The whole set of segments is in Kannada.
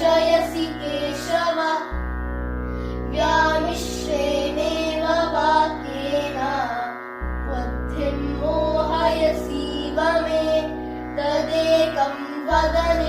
जयसि केशव व्यामिश्रेणेव वा बुद्धिं मोहयसीव मे। तदेकं वदने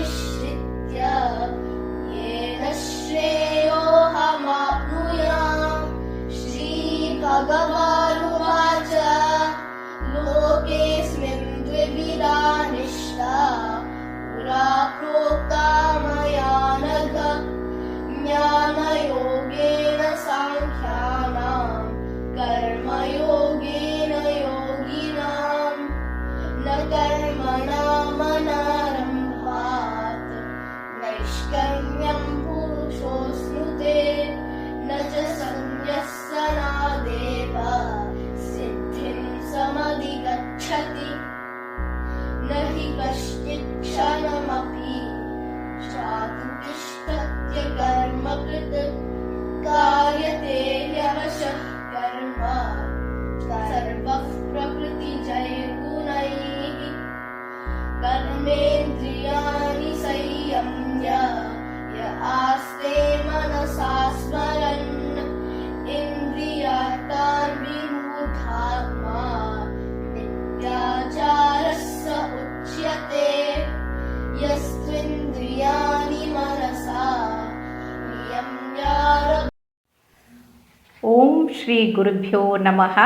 ಶ್ರೀ ಗುರುಭ್ಯೋ ನಮಃ.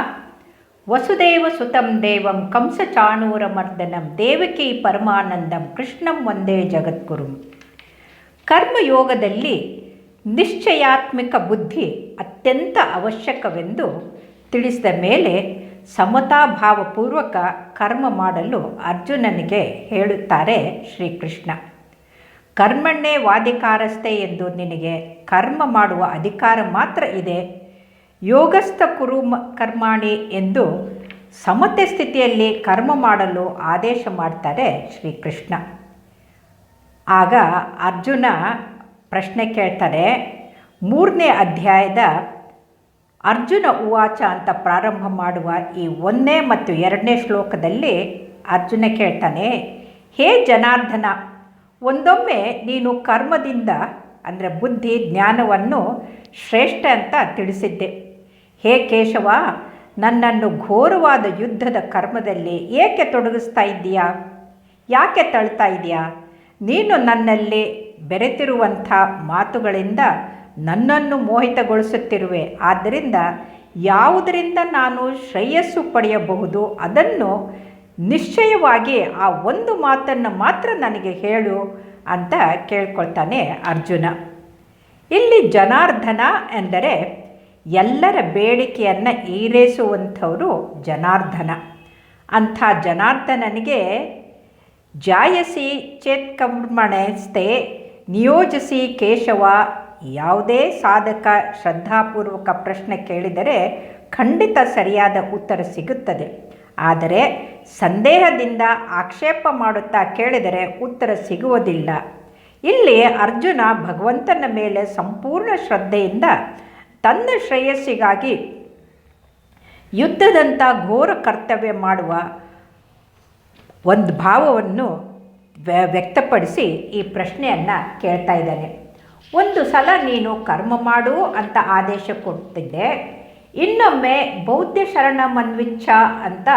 ವಸುದೇವ ಸುತಂ ದೇವಂ ಕಂಸಚಾಣೂರಮರ್ದನಂ ದೇವಕಿ ಪರಮಾನಂದಂ ಕೃಷ್ಣಂ ಒಂದೇ ಜಗದ್ಗುರು. ಕರ್ಮಯೋಗದಲ್ಲಿ ನಿಶ್ಚಯಾತ್ಮಿಕ ಬುದ್ಧಿ ಅತ್ಯಂತ ಅವಶ್ಯಕವೆಂದು ತಿಳಿಸಿದ ಮೇಲೆ ಸಮತಾಭಾವಪೂರ್ವಕ ಕರ್ಮ ಮಾಡಲು ಅರ್ಜುನನಿಗೆ ಹೇಳುತ್ತಾರೆ ಶ್ರೀಕೃಷ್ಣ. ಕರ್ಮಣ್ಣೇ ವಾಧಿಕಾರಸ್ಥೆ ಎಂದು ನಿನಗೆ ಕರ್ಮ ಮಾಡುವ ಅಧಿಕಾರ ಮಾತ್ರ ಇದೆ. ಯೋಗಸ್ಥ ಕುರು ಕರ್ಮಾಣಿ ಎಂದು ಸಮತೆ ಸ್ಥಿತಿಯಲ್ಲಿ ಕರ್ಮ ಮಾಡಲು ಆದೇಶ ಮಾಡ್ತಾರೆ ಶ್ರೀಕೃಷ್ಣ. ಆಗ ಅರ್ಜುನ ಪ್ರಶ್ನೆ ಕೇಳ್ತಾರೆ, ಮೂರನೇ ಅಧ್ಯಾಯದ ಅರ್ಜುನ ಉವಾಚ ಅಂತ ಪ್ರಾರಂಭ ಮಾಡುವ ಈ ಒಂದನೇ ಮತ್ತು ಎರಡನೇ ಶ್ಲೋಕದಲ್ಲಿ ಅರ್ಜುನ ಕೇಳ್ತಾನೆ, ಹೇ ಜನಾರ್ದನ, ಒಂದೊಮ್ಮೆ ನೀನು ಕರ್ಮದಿಂದ, ಅಂದರೆ ಬುದ್ಧಿ, ಜ್ಞಾನವನ್ನು ಶ್ರೇಷ್ಠ ಅಂತ ತಿಳಿಸಿದ್ದೆ. ಹೇ ಕೇಶವ, ನನ್ನನ್ನು ಘೋರವಾದ ಯುದ್ಧದ ಕರ್ಮದಲ್ಲಿ ಏಕೆ ತೊಡಗಿಸ್ತಾ ಇದ್ದೀಯಾ? ಯಾಕೆ ತಳ್ತಾ ಇದೆಯಾ ನೀನು ನನ್ನಲ್ಲಿ ಬೆರೆತಿರುವಂಥ ಮಾತುಗಳಿಂದ ನನ್ನನ್ನು ಮೋಹಿತಗೊಳಿಸುತ್ತಿರುವೆ. ಆದ್ದರಿಂದ ಯಾವುದರಿಂದ ನಾನು ಶ್ರೇಯಸ್ಸು ಪಡೆಯಬಹುದು ಅದನ್ನು ನಿಶ್ಚಯವಾಗಿ ಆ ಒಂದು ಮಾತನ್ನು ಮಾತ್ರ ನನಗೆ ಹೇಳು ಅಂತ ಕೇಳ್ಕೊಳ್ತಾನೆ ಅರ್ಜುನ. ಇಲ್ಲಿ ಜನಾರ್ದನ ಎಂದರೆ ಎಲ್ಲರ ಬೇಡಿಕೆಯನ್ನು ಈಡೇರಿಸುವಂಥವರು ಜನಾರ್ದನ. ಅಂಥ ಜನಾರ್ದನನಿಗೆ ಜಾಯಸಿ ಚೇತ್ ಕರ್ಮಣಸ್ತೆ ನಿಯೋಜಿಸಿ ಕೇಶವ, ಯಾವುದೇ ಸಾಧಕ ಶ್ರದ್ಧಾಪೂರ್ವಕ ಪ್ರಶ್ನೆ ಕೇಳಿದರೆ ಖಂಡಿತ ಸರಿಯಾದ ಉತ್ತರ ಸಿಗುತ್ತದೆ. ಆದರೆ ಸಂದೇಹದಿಂದ ಆಕ್ಷೇಪ ಮಾಡುತ್ತಾ ಕೇಳಿದರೆ ಉತ್ತರ ಸಿಗುವುದಿಲ್ಲ. ಇಲ್ಲಿ ಅರ್ಜುನ ಭಗವಂತನ ಮೇಲೆ ಸಂಪೂರ್ಣ ಶ್ರದ್ಧೆಯಿಂದ ತನ್ನ ಶ್ರೇಯಸ್ಸಿಗಾಗಿ ಯುದ್ಧದಂಥ ಘೋರ ಕರ್ತವ್ಯ ಮಾಡುವ ಒಂದು ಭಾವವನ್ನು ವ್ಯ- ವ್ಯಕ್ತಪಡಿಸಿ ಈ ಪ್ರಶ್ನೆಯನ್ನು ಕೇಳ್ತಾ ಇದ್ದಾನೆ. ಒಂದು ಸಲ ನೀನು ಕರ್ಮ ಮಾಡು ಅಂತ ಆದೇಶ ಕೊಡ್ತಿದ್ದೆ ಇನ್ನೊಮ್ಮೆ ಬೌದ್ಧ ಶರಣ ಮನ್ವಿಚ್ಛ ಅಂತ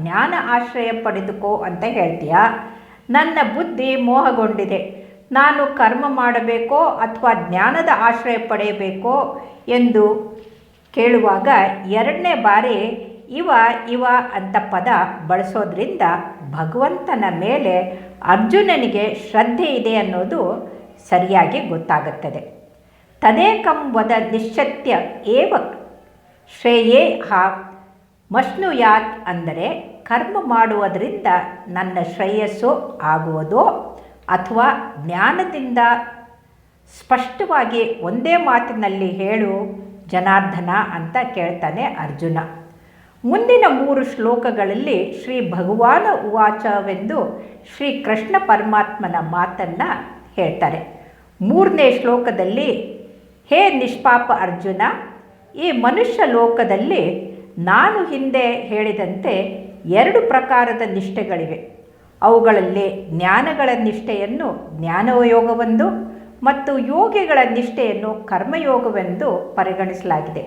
ಜ್ಞಾನ ಆಶ್ರಯ ಪಡೆದುಕೋ ಅಂತ ಹೇಳ್ತೀಯ? ನನ್ನ ಬುದ್ಧಿ ಮೋಹಗೊಂಡಿದೆ. ನಾನು ಕರ್ಮ ಮಾಡಬೇಕೋ ಅಥವಾ ಜ್ಞಾನದ ಆಶ್ರಯ ಪಡೆಯಬೇಕೋ ಎಂದು ಕೇಳುವಾಗ ಎರಡನೇ ಬಾರಿ ಇವ ಇವ ಅಂತ ಪದ ಬಳಸೋದ್ರಿಂದ ಭಗವಂತನ ಮೇಲೆ ಅರ್ಜುನನಿಗೆ ಶ್ರದ್ಧೆ ಇದೆ ಅನ್ನೋದು ಸರಿಯಾಗಿ ಗೊತ್ತಾಗುತ್ತದೆ. ತದೇಕಂ ವದ ನಿಶ್ಚತ್ಯ ಏವ ಶ್ರೇಯೇ ಹಾ ಮಷ್ಣುಯಾತ್ ಅಂದರೆ ಕರ್ಮ ಮಾಡುವುದರಿಂದ ನನ್ನ ಶ್ರೇಯಸ್ಸು ಆಗುವುದೋ ಅಥವಾ ಜ್ಞಾನದಿಂದ ಸ್ಪಷ್ಟವಾಗಿ ಒಂದೇ ಮಾತಿನಲ್ಲಿ ಹೇಳು ಜನಾರ್ದನ ಅಂತ ಕೇಳ್ತಾನೆ ಅರ್ಜುನ. ಮುಂದಿನ ಮೂರು ಶ್ಲೋಕಗಳಲ್ಲಿ ಶ್ರೀ ಭಗವಾನ ಉವಾಚವೆಂದು ಶ್ರೀ ಕೃಷ್ಣ ಪರಮಾತ್ಮನ ಮಾತನ್ನು ಹೇಳ್ತಾರೆ. ಮೂರನೇ ಶ್ಲೋಕದಲ್ಲಿ, ಹೇ ನಿಷ್ಪಾಪ ಅರ್ಜುನ, ಈ ಮನುಷ್ಯ ಲೋಕದಲ್ಲಿ ನಾನು ಹಿಂದೆ ಹೇಳಿದಂತೆ ಎರಡು ಪ್ರಕಾರದ ನಿಷ್ಠೆಗಳಿವೆ. ಅವುಗಳಲ್ಲಿ ಜ್ಞಾನಗಳ ನಿಷ್ಠೆಯನ್ನು ಜ್ಞಾನಯೋಗವೆಂದು ಮತ್ತು ಯೋಗಿಗಳ ನಿಷ್ಠೆಯನ್ನು ಕರ್ಮಯೋಗವೆಂದು ಪರಿಗಣಿಸಲಾಗಿದೆ.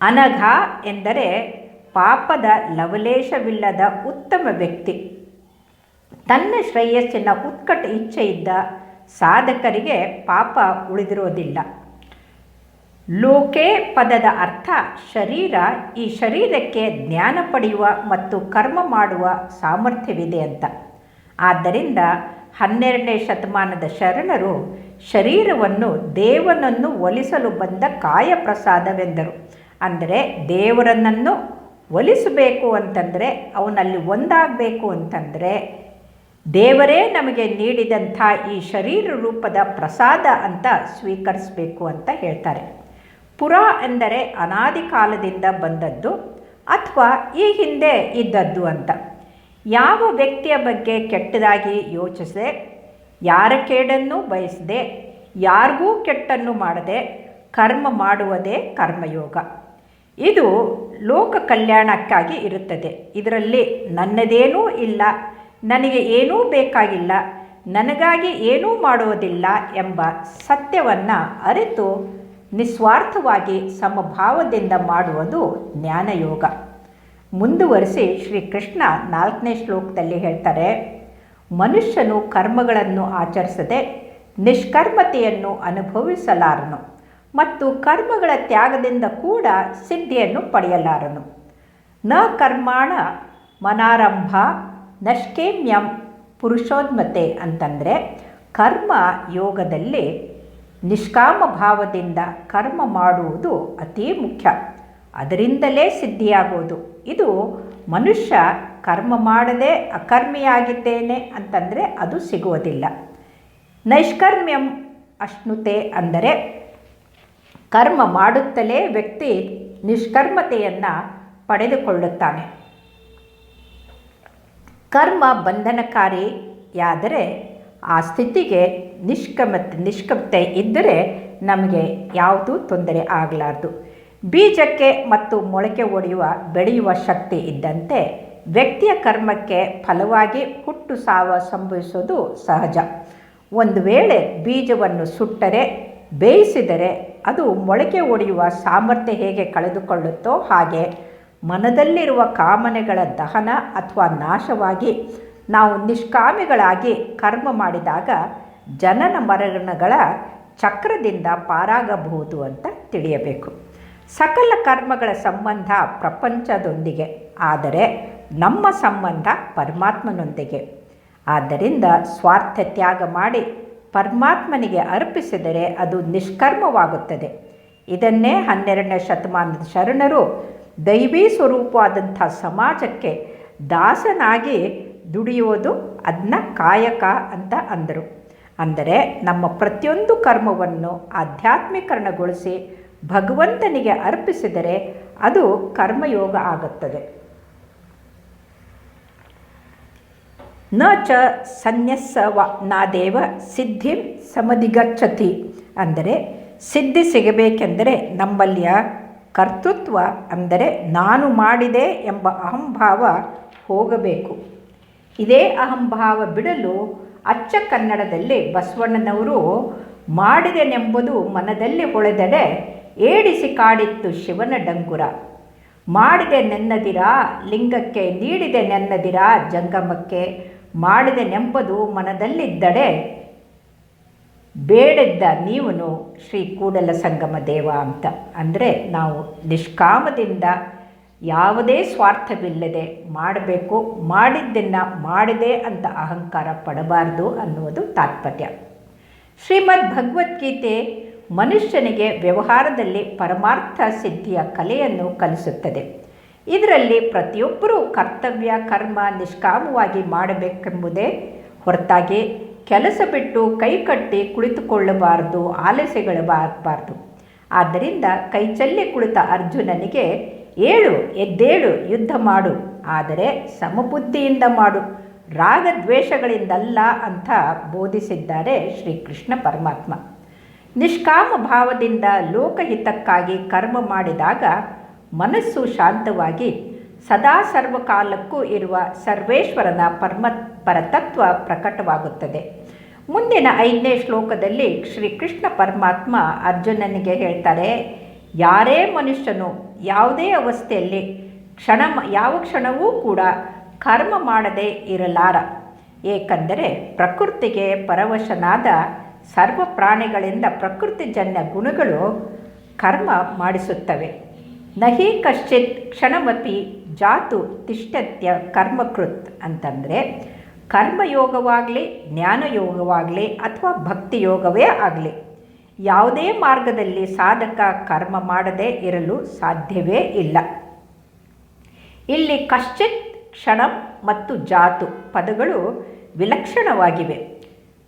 ಅನಘ ಎಂದರೆ ಪಾಪದ ಲವಲೇಶವಿಲ್ಲದ ಉತ್ತಮ ವ್ಯಕ್ತಿ. ತನ್ನ ಶ್ರೇಯಸ್ಸಿನ ಉತ್ಕಟ ಇಚ್ಛೆಯಿದ್ದ ಸಾಧಕರಿಗೆ ಪಾಪ ಉಳಿದಿರೋದಿಲ್ಲ. ಲೋಕೆ ಪದದ ಅರ್ಥ ಶರೀರ ಈ ಶರೀರಕ್ಕೆ ಜ್ಞಾನ ಪಡೆಯುವ ಮತ್ತು ಕರ್ಮ ಮಾಡುವ ಸಾಮರ್ಥ್ಯವಿದೆ ಅಂತ. ಆದ್ದರಿಂದ ಹನ್ನೆರಡನೇ ಶತಮಾನದ ಶರಣರು ಶರೀರವನ್ನು ದೇವನನ್ನು ಒಲಿಸಲು ಬಂದ ಕಾಯ ಪ್ರಸಾದವೆಂದರು ಅಂದರೆ ದೇವರನ್ನು ಒಲಿಸಬೇಕು ಅಂತಂದರೆ, ಅವನಲ್ಲಿ ಒಂದಾಗಬೇಕು ಅಂತಂದರೆ, ದೇವರೇ ನಮಗೆ ನೀಡಿದಂಥ ಈ ಶರೀರ ರೂಪದ ಪ್ರಸಾದ ಅಂತ ಸ್ವೀಕರಿಸಬೇಕು ಅಂತ ಹೇಳ್ತಾರೆ. ಪುರ ಎಂದರೆ ಅನಾದಿ ಕಾಲದಿಂದ ಬಂದದ್ದು ಅಥವಾ ಈ ಹಿಂದೆ ಇದ್ದದ್ದು ಅಂತ. ಯಾವ ವ್ಯಕ್ತಿಯ ಬಗ್ಗೆ ಕೆಟ್ಟದಾಗಿ ಯೋಚಿಸದೆ, ಯಾರ ಕೇಡನ್ನು ಬಯಸದೆ, ಯಾರಿಗೂ ಕೆಟ್ಟನ್ನು ಮಾಡದೆ, ಕರ್ಮ ಮಾಡುವುದೇ ಕರ್ಮಯೋಗ. ಇದು ಲೋಕ ಕಲ್ಯಾಣಕ್ಕಾಗಿ ಇರುತ್ತದೆ. ಇದರಲ್ಲಿ ನನ್ನದೇನೂ ಇಲ್ಲ, ನನಗೆ ಏನೂ ಬೇಕಾಗಿಲ್ಲ, ನನಗಾಗಿ ಏನೂ ಮಾಡುವುದಿಲ್ಲ ಎಂಬ ಸತ್ಯವನ್ನು ಅರಿತು ನಿಸ್ವಾರ್ಥವಾಗಿ ಸಮಭಾವದಿಂದ ಮಾಡುವುದು ಜ್ಞಾನಯೋಗ. ಮುಂದುವರಿಸಿ ಶ್ರೀಕೃಷ್ಣ ನಾಲ್ಕನೇ ಶ್ಲೋಕದಲ್ಲಿ ಹೇಳ್ತಾರೆ, ಮನುಷ್ಯನು ಕರ್ಮಗಳನ್ನು ಆಚರಿಸದೆ ನಿಷ್ಕರ್ಮತೆಯನ್ನು ಅನುಭವಿಸಲಾರನು ಮತ್ತು ಕರ್ಮಗಳ ತ್ಯಾಗದಿಂದ ಕೂಡ ಸಿದ್ಧಿಯನ್ನು ಪಡೆಯಲಾರನು. ನ ಕರ್ಮಾಣ ಮನಾರಂಭ ನಷ್ಕೇಮ್ಯಂ ಪುರುಷೋನ್ಮತೆ ಅಂತಂದರೆ ಕರ್ಮ ಯೋಗದಲ್ಲಿ ನಿಷ್ಕಾಮ ಭಾವದಿಂದ ಕರ್ಮ ಮಾಡುವುದು ಅತೀ ಮುಖ್ಯ. ಅದರಿಂದಲೇ ಸಿದ್ಧಿಯಾಗೋದು. ಇದು ಮನುಷ್ಯ ಕರ್ಮ ಮಾಡದೆ ಅಕರ್ಮಿಯಾಗಿದ್ದೇನೆ ಅಂತಂದರೆ ಅದು ಸಿಗುವುದಿಲ್ಲ. ನೈಷ್ಕರ್ಮ್ಯಂ ಅಶ್ನುತೆ ಅಂದರೆ ಕರ್ಮ ಮಾಡುತ್ತಲೇ ವ್ಯಕ್ತಿ ನಿಷ್ಕರ್ಮತೆಯನ್ನು ಪಡೆದುಕೊಳ್ಳುತ್ತಾನೆ. ಕರ್ಮ ಬಂಧನಕಾರಿಯಾದರೆ ಆ ಸ್ಥಿತಿಗೆ ನಿಷ್ಕಮತೆ ನಿಷ್ಕಮತೆ ಇದ್ದರೆ ನಮಗೆ ಯಾವುದೂ ತೊಂದರೆ ಆಗಲಾರ್ದು. ಬೀಜಕ್ಕೆ ಮತ್ತು ಮೊಳಕೆ ಒಡೆಯುವ, ಬೆಳೆಯುವ ಶಕ್ತಿ ಇದ್ದಂತೆ ವ್ಯಕ್ತಿಯ ಕರ್ಮಕ್ಕೆ ಫಲವಾಗಿ ಹುಟ್ಟು ಸಾವ ಸಂಭವಿಸೋದು ಸಹಜ. ಒಂದು ವೇಳೆ ಬೀಜವನ್ನು ಸುಟ್ಟರೆ, ಬೇಯಿಸಿದರೆ ಅದು ಮೊಳಕೆ ಒಡೆಯುವ ಸಾಮರ್ಥ್ಯ ಹೇಗೆ ಕಳೆದುಕೊಳ್ಳುತ್ತೋ ಹಾಗೆ ಮನದಲ್ಲಿರುವ ಕಾಮನೆಗಳ ದಹನ ಅಥವಾ ನಾಶವಾಗಿ ನಾವು ನಿಷ್ಕಾಮಿಗಳಾಗಿ ಕರ್ಮ ಮಾಡಿದಾಗ ಜನನ ಮರಣಗಳ ಚಕ್ರದಿಂದ ಪಾರಾಗಬಹುದು ಅಂತ ತಿಳಿಯಬೇಕು. ಸಕಲ ಕರ್ಮಗಳ ಸಂಬಂಧ ಪ್ರಪಂಚದೊಂದಿಗೆ, ಆದರೆ ನಮ್ಮ ಸಂಬಂಧ ಪರಮಾತ್ಮನೊಂದಿಗೆ. ಆದ್ದರಿಂದ ಸ್ವಾರ್ಥ ತ್ಯಾಗ ಮಾಡಿ ಪರಮಾತ್ಮನಿಗೆ ಅರ್ಪಿಸಿದರೆ ಅದು ನಿಷ್ಕರ್ಮವಾಗುತ್ತದೆ. ಇದನ್ನೇ ಹನ್ನೆರಡನೇ ಶತಮಾನದ ಶರಣರು ದೈವೀ ಸ್ವರೂಪವಾದಂಥ ಸಮಾಜಕ್ಕೆ ದಾಸನಾಗಿ ದುಡಿಯುವುದು ಅದನ್ನ ಕಾಯಕ ಅಂತ ಅಂದರು. ಅಂದರೆ ನಮ್ಮ ಪ್ರತಿಯೊಂದು ಕರ್ಮವನ್ನು ಆಧ್ಯಾತ್ಮೀಕರಣಗೊಳಿಸಿ ಭಗವಂತನಿಗೆ ಅರ್ಪಿಸಿದರೆ ಅದು ಕರ್ಮಯೋಗ ಆಗುತ್ತದೆ. ನ ಚ ಸನ್ಯಸ್ಸವ ನಾದೇವ ಸಿದ್ಧಿಂ ಸಮಧಿಗಚ್ಚತಿ. ಅಂದರೆ ಸಿದ್ಧಿ ಸಿಗಬೇಕೆಂದರೆ ನಮ್ಮಲ್ಲಿಯ ಕರ್ತೃತ್ವ ಅಂದರೆ ನಾನು ಮಾಡಿದೆ ಎಂಬ ಅಹಂಭಾವ ಹೋಗಬೇಕು. ಇದೇ ಅಹಂಭಾವ ಬಿಡಲು ಅಚ್ಚ ಕನ್ನಡದಲ್ಲಿ ಬಸವಣ್ಣನವರು ಮಾಡಿದೆನೆಂಬುದು ಮನದಲ್ಲಿ ಹೊಳೆದಡೆ ಏಡಿಸಿ ಕಾಡಿತ್ತು ಶಿವನ ಡಂಗುರ ಮಾಡಿದೆ ನೆನ್ನದಿರ, ಲಿಂಗಕ್ಕೆ ನೀಡಿದೆ ನೆನ್ನದಿರ, ಜಂಗಮಕ್ಕೆ ಮಾಡಿದೆ ನೆಂಬುದು ಮನದಲ್ಲಿದ್ದಡೆ ಬೇಡಿದ್ದ ನೀವನು ಶ್ರೀ ಕೂಡಲ ಸಂಗಮ ದೇವ ಅಂತ. ಅಂದರೆ ನಾವು ನಿಷ್ಕಾಮದಿಂದ ಯಾವುದೇ ಸ್ವಾರ್ಥವಿಲ್ಲದೆ ಮಾಡಬೇಕು, ಮಾಡಿದ್ದನ್ನು ಮಾಡಿದೆ ಅಂತ ಅಹಂಕಾರ ಪಡಬಾರ್ದು ಅನ್ನುವುದು ತಾತ್ಪರ್ಯ. ಶ್ರೀಮದ್ ಭಗವದ್ಗೀತೆ ಮನುಷ್ಯನಿಗೆ ವ್ಯವಹಾರದಲ್ಲಿ ಪರಮಾರ್ಥ ಸಿದ್ಧಿಯ ಕಲೆಯನ್ನು ಕಲಿಸುತ್ತದೆ. ಇದರಲ್ಲಿ ಪ್ರತಿಯೊಬ್ಬರೂ ಕರ್ತವ್ಯ, ಕರ್ಮ ನಿಷ್ಕಾಮವಾಗಿ ಮಾಡಬೇಕೆಂಬುದೇ ಹೊರತಾಗಿ ಕೆಲಸ ಬಿಟ್ಟು ಕೈಕಟ್ಟಿ ಕುಳಿತುಕೊಳ್ಳಬಾರದು ಆಲಸೆಗಳಬಾರಬಾರ್ದು ಆದ್ದರಿಂದ ಕೈಚಲ್ಲಿ ಕುಳಿತ ಅರ್ಜುನನಿಗೆ ಏಳು, ಎದ್ದೇಳು, ಯುದ್ಧ ಮಾಡು. ಆದರೆ ಸಮಬುದ್ಧಿಯಿಂದ ಮಾಡು. ರಾಗದ್ವೇಷಗಳಿಂದಲ್ಲ ಅಂತ ಬೋಧಿಸಿದ್ದಾರೆ ಶ್ರೀಕೃಷ್ಣ ಪರಮಾತ್ಮ. ನಿಷ್ಕಾಮ ಭಾವದಿಂದ ಲೋಕಹಿತಕ್ಕಾಗಿ ಕರ್ಮ ಮಾಡಿದಾಗ ಮನಸ್ಸು ಶಾಂತವಾಗಿ ಸದಾ ಸರ್ವಕಾಲಕ್ಕೂ ಇರುವ ಸರ್ವೇಶ್ವರನ ಪರಮ, ಪರತತ್ವ ಪ್ರಕಟವಾಗುತ್ತದೆ. ಮುಂದಿನ ಐದನೇ ಶ್ಲೋಕದಲ್ಲಿ ಶ್ರೀಕೃಷ್ಣ ಪರಮಾತ್ಮ ಅರ್ಜುನನಿಗೆ ಹೇಳ್ತಾರೆ, ಯಾರೇ ಮನುಷ್ಯನು ಯಾವುದೇ ಅವಸ್ಥೆಯಲ್ಲಿ ಕ್ಷಣ ಯಾವ ಕ್ಷಣವೂ ಕೂಡ ಕರ್ಮ ಮಾಡದೇ ಇರಲಾರ. ಏಕೆಂದರೆ ಪ್ರಕೃತಿಗೆ ಪರವಶನಾದ ಸರ್ವ ಪ್ರಾಣಿಗಳಿಂದ ಪ್ರಕೃತಿಜನ್ಯ ಗುಣಗಳು ಕರ್ಮ ಮಾಡಿಸುತ್ತವೆ. ನಹಿ ಕಶ್ಚಿತ್ ಕ್ಷಣಮತಿ ಜಾತು ತಿಷ್ಟತ್ಯ ಕರ್ಮಕೃತ್ ಅಂತಂದರೆ ಕರ್ಮಯೋಗವಾಗಲಿ, ಜ್ಞಾನಯೋಗವಾಗಲಿ ಅಥವಾ ಭಕ್ತಿಯೋಗವೇ ಆಗಲಿ. ಯಾವುದೇ ಮಾರ್ಗದಲ್ಲಿ ಸಾಧಕ ಕರ್ಮ ಮಾಡದೇ ಇರಲು ಸಾಧ್ಯವೇ ಇಲ್ಲ. ಇಲ್ಲಿ ಕಶ್ಚಿತ್, ಕ್ಷಣಂ ಮತ್ತು ಜಾತು ಪದಗಳು ವಿಲಕ್ಷಣವಾಗಿವೆ.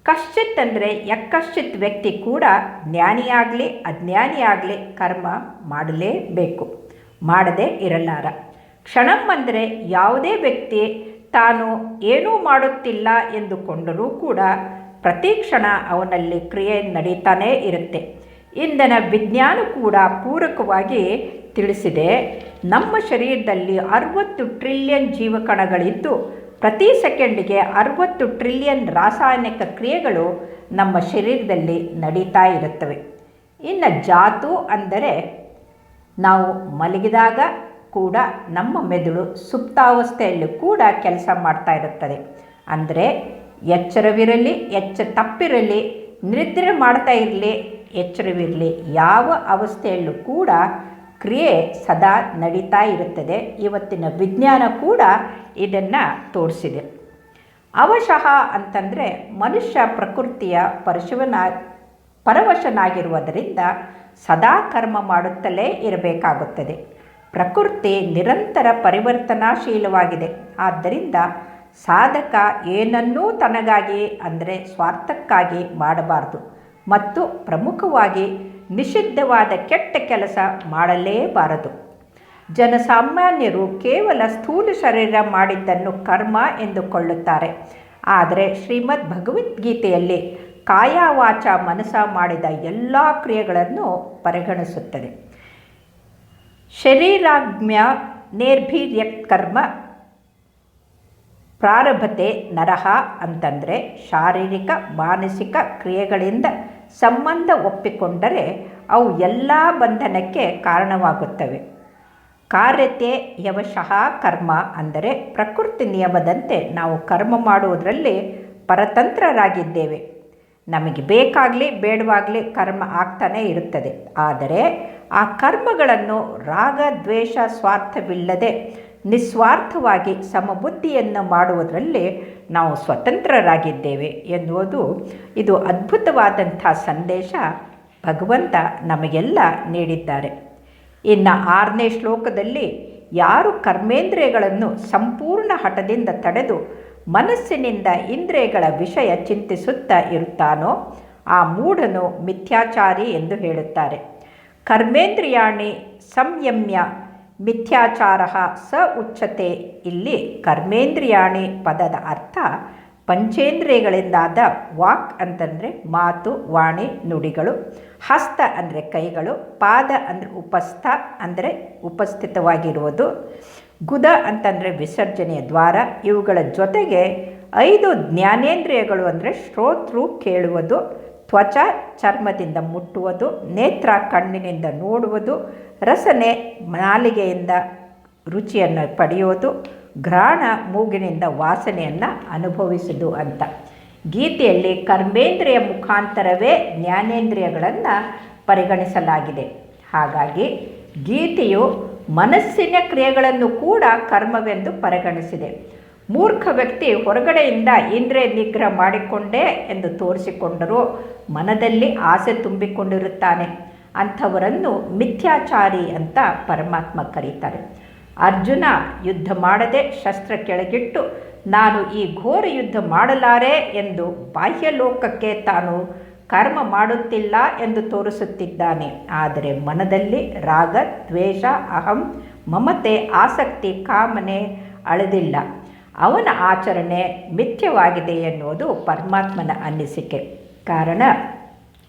ಕಶ್ಚಿತ್ ಅಂದರೆ ಯಕ್ಕಶ್ಚಿತ್ ವ್ಯಕ್ತಿ ಕೂಡ ಜ್ಞಾನಿಯಾಗಲಿ, ಅಜ್ಞಾನಿಯಾಗಲಿ ಕರ್ಮ ಮಾಡಲೇಬೇಕು, ಮಾಡದೇ ಇರಲಾರ. ಕ್ಷಣಂ ಅಂದರೆ ಯಾವುದೇ ವ್ಯಕ್ತಿ ತಾನು ಏನೂ ಮಾಡುತ್ತಿಲ್ಲ ಎಂದುಕೊಂಡರೂ ಕೂಡ ಪ್ರತಿ ಕ್ಷಣ ಅವನಲ್ಲಿ ಕ್ರಿಯೆ ನಡೀತಾನೇ ಇರುತ್ತೆ. ಇಂದನ ವಿಜ್ಞಾನ ಕೂಡ ಪೂರಕವಾಗಿ ತಿಳಿಸಿದೆ. ನಮ್ಮ ಶರೀರದಲ್ಲಿ ಅರವತ್ತು ಟ್ರಿಲಿಯನ್ ಜೀವಕಣಗಳಿದ್ದು, ಪ್ರತಿ ಸೆಕೆಂಡಿಗೆ ಅರವತ್ತು ಟ್ರಿಲಿಯನ್ ರಾಸಾಯನಿಕ ಕ್ರಿಯೆಗಳು ನಮ್ಮ ಶರೀರದಲ್ಲಿ ನಡೀತಾ ಇರುತ್ತವೆ. ಇನ್ನು ಜಾತು ಅಂದರೆ, ನಾವು ಮಲಗಿದಾಗ ಕೂಡ ನಮ್ಮ ಮೆದುಳು ಸುಪ್ತಾವಸ್ಥೆಯಲ್ಲಿ ಕೂಡ ಕೆಲಸ ಮಾಡ್ತಾ ಇರುತ್ತದೆ. ಅಂದರೆ ಎಚ್ಚರವಿರಲಿ ಎಚ್ಚ ತಪ್ಪಿರಲಿ ನಿದ್ರೆ ಮಾಡ್ತಾ ಇರಲಿ, ಎಚ್ಚರವಿರಲಿ. ಯಾವ ಅವಸ್ಥೆಯಲ್ಲೂ ಕೂಡ ಕ್ರಿಯೆ ಸದಾ ನಡೀತಾ ಇರುತ್ತದೆ. ಇವತ್ತಿನ ವಿಜ್ಞಾನ ಕೂಡ ಇದನ್ನು ತೋರಿಸಿದೆ. ಅವಶಃ ಅಂತಂದರೆ ಮನುಷ್ಯ ಪ್ರಕೃತಿಯ ಪರಶುವನ, ಪರವಶನಾಗಿರುವುದರಿಂದ ಸದಾ ಕರ್ಮ ಮಾಡುತ್ತಲೇ ಇರಬೇಕಾಗುತ್ತದೆ. ಪ್ರಕೃತಿ ನಿರಂತರ ಪರಿವರ್ತನಾಶೀಲವಾಗಿದೆ. ಆದ್ದರಿಂದ ಸಾಧಕ ಏನನ್ನೂ ತನಗಾಗಿ ಅಂದರೆ ಸ್ವಾರ್ಥಕ್ಕಾಗಿ ಮಾಡಬಾರದು ಮತ್ತು ಪ್ರಮುಖವಾಗಿ ನಿಷಿದ್ಧವಾದ ಕೆಟ್ಟ ಕೆಲಸ ಮಾಡಲೇಬಾರದು. ಜನಸಾಮಾನ್ಯರು ಕೇವಲ ಸ್ಥೂಲ ಶರೀರ ಮಾಡಿದ್ದನ್ನು ಕರ್ಮ ಎಂದುಕೊಳ್ಳುತ್ತಾರೆ. ಆದರೆ ಶ್ರೀಮದ್ ಭಗವದ್ಗೀತೆಯಲ್ಲಿ ಕಾಯಾವಾಚ ಮನಸ ಮಾಡಿದ ಎಲ್ಲ ಕ್ರಿಯೆಗಳನ್ನು ಪರಿಗಣಿಸುತ್ತದೆ. ಶರೀರಾಜ್ಞ ನೇರ್ಭೀರ್ಯ ಕರ್ಮ ಪ್ರಾರಭತೆ ನರಹ ಅಂತಂದರೆ ಶಾರೀರಿಕ, ಮಾನಸಿಕ ಕ್ರಿಯೆಗಳಿಂದ ಸಂಬಂಧ ಒಪ್ಪಿಕೊಂಡರೆ ಅವು ಎಲ್ಲ ಬಂಧನಕ್ಕೆ ಕಾರಣವಾಗುತ್ತವೆ. ಕಾರ್ಯತೆ ಯವಶಃ ಕರ್ಮ ಅಂದರೆ ಪ್ರಕೃತಿ ನಿಯಮದಂತೆ ನಾವು ಕರ್ಮ ಮಾಡುವುದರಲ್ಲಿ ಪರತಂತ್ರರಾಗಿದ್ದೇವೆ. ನಮಗೆ ಬೇಕಾಗಲಿ ಬೇಡವಾಗಲಿ ಕರ್ಮ ಆಗ್ತಾನೇ ಇರುತ್ತದೆ. ಆದರೆ ಆ ಕರ್ಮಗಳನ್ನು ರಾಗ, ದ್ವೇಷ, ಸ್ವಾರ್ಥವಿಲ್ಲದೆ ನಿಸ್ವಾರ್ಥವಾಗಿ ಸಮಬುದ್ಧಿಯನ್ನು ಮಾಡುವುದರಲ್ಲಿ ನಾವು ಸ್ವತಂತ್ರರಾಗಿದ್ದೇವೆ ಎನ್ನುವುದು ಇದು ಅದ್ಭುತವಾದಂಥ ಸಂದೇಶ ಭಗವಂತ ನಮಗೆಲ್ಲ ನೀಡಿದ್ದಾರೆ. ಇನ್ನು ಆರನೇ ಶ್ಲೋಕದಲ್ಲಿ ಯಾರು ಕರ್ಮೇಂದ್ರಿಯಗಳನ್ನು ಸಂಪೂರ್ಣ ಹಠದಿಂದ ತಡೆದು ಮನಸ್ಸಿನಿಂದ ಇಂದ್ರಿಯಗಳ ವಿಷಯ ಚಿಂತಿಸುತ್ತಾ ಇರುತ್ತಾನೋ ಆ ಮೂಢನು ಮಿಥ್ಯಾಚಾರಿ ಎಂದು ಹೇಳುತ್ತಾರೆ. ಕರ್ಮೇಂದ್ರಿಯಾಣಿ ಸಂಯಮ್ಯ ಮಿಥ್ಯಾಚಾರ ಸ ಉಚ್ಚತೆ ಇಲ್ಲಿ ಕರ್ಮೇಂದ್ರಿಯಾಣಿ ಪದದ ಅರ್ಥ ಪಂಚೇಂದ್ರಿಯಗಳಿಂದಾದ ವಾಕ್ ಅಂತಂದರೆ ಮಾತು, ವಾಣಿ, ನುಡಿಗಳು. ಹಸ್ತ ಅಂದರೆ ಕೈಗಳು, ಪಾದ ಅಂದರೆ ಉಪಸ್ಥ ಅಂದರೆ ಉಪಸ್ಥಿತವಾಗಿರುವುದು. ಗುದ ಅಂತಂದರೆ ವಿಸರ್ಜನೆಯ ದ್ವಾರ. ಇವುಗಳ ಜೊತೆಗೆ ಐದು ಜ್ಞಾನೇಂದ್ರಿಯಗಳು ಅಂದರೆ ಶ್ರೋತೃ ಕೇಳುವುದು. ತ್ವಚ ಚರ್ಮದಿಂದ ಮುಟ್ಟುವುದು, ನೇತ್ರ ಕಣ್ಣಿನಿಂದ ನೋಡುವುದು, ರಸನೆ ನಾಲಿಗೆಯಿಂದ ರುಚಿಯನ್ನು ಪಡೆಯೋದು ಘ್ರಾಣ ಮೂಗಿನಿಂದ ವಾಸನೆಯನ್ನು ಅನುಭವಿಸುವುದು ಅಂತ. ಗೀತೆಯಲ್ಲಿ ಕರ್ಮೇಂದ್ರಿಯ ಮುಖಾಂತರವೇ ಜ್ಞಾನೇಂದ್ರಿಯಗಳನ್ನು ಪರಿಗಣಿಸಲಾಗಿದೆ. ಹಾಗಾಗಿ ಗೀತೆಯು ಮನಸ್ಸಿನ ಕ್ರಿಯೆಗಳನ್ನು ಕೂಡ ಕರ್ಮವೆಂದು ಪರಿಗಣಿಸಿದೆ. ಮೂರ್ಖ ವ್ಯಕ್ತಿ ಹೊರಗಡೆಯಿಂದ ಇಂದ್ರಿಯ ನಿಗ್ರಹ ಮಾಡಿಕೊಂಡೇ ಎಂದು ತೋರಿಸಿಕೊಂಡರೂ ಮನದಲ್ಲಿ ಆಸೆ ತುಂಬಿಕೊಂಡಿರುತ್ತಾನೆ. ಅಂಥವರನ್ನು ಮಿಥ್ಯಾಚಾರಿ ಅಂತ ಪರಮಾತ್ಮ ಕರೀತಾರೆ. ಅರ್ಜುನ ಯುದ್ಧ ಮಾಡದೆ ಶಸ್ತ್ರ ಕೆಳಗಿಟ್ಟು, ನಾನು ಈ ಘೋರ ಯುದ್ಧ ಮಾಡಲಾರೆ ಎಂದು ಬಾಹ್ಯಲೋಕಕ್ಕೆ ತಾನು ಕರ್ಮ ಮಾಡುತ್ತಿಲ್ಲ ಎಂದು ತೋರಿಸುತ್ತಿದ್ದಾನೆ. ಆದರೆ ಮನದಲ್ಲಿ ರಾಗ, ದ್ವೇಷ, ಅಹಂ, ಮಮತೆ, ಆಸಕ್ತಿ, ಕಾಮನೆ ಅಳೆದಿಲ್ಲ. ಅವನ ಆಚರಣೆ ಮಿಥ್ಯವಾಗಿದೆ ಎನ್ನುವುದು ಪರಮಾತ್ಮನ ಅನ್ನಿಸಿಕೆ ಕಾರಣ,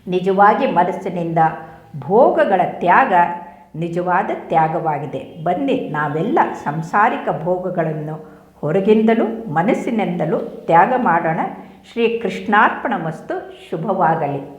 ನಿಜವಾಗಿ ಮನಸ್ಸಿನಿಂದ ಭೋಗಗಳ ತ್ಯಾಗ ನಿಜವಾದ ತ್ಯಾಗವಾಗಿದೆ. ಬನ್ನಿ, ನಾವೆಲ್ಲ ಸಂಸಾರಿಕ ಭೋಗಗಳನ್ನು ಹೊರಗಿಂದಲೂ ಮನಸ್ಸಿನಿಂದಲೂ ತ್ಯಾಗ ಮಾಡೋಣ. ಶ್ರೀ ಕೃಷ್ಣಾರ್ಪಣ ಮಸ್ತು ಶುಭವಾಗಲಿ.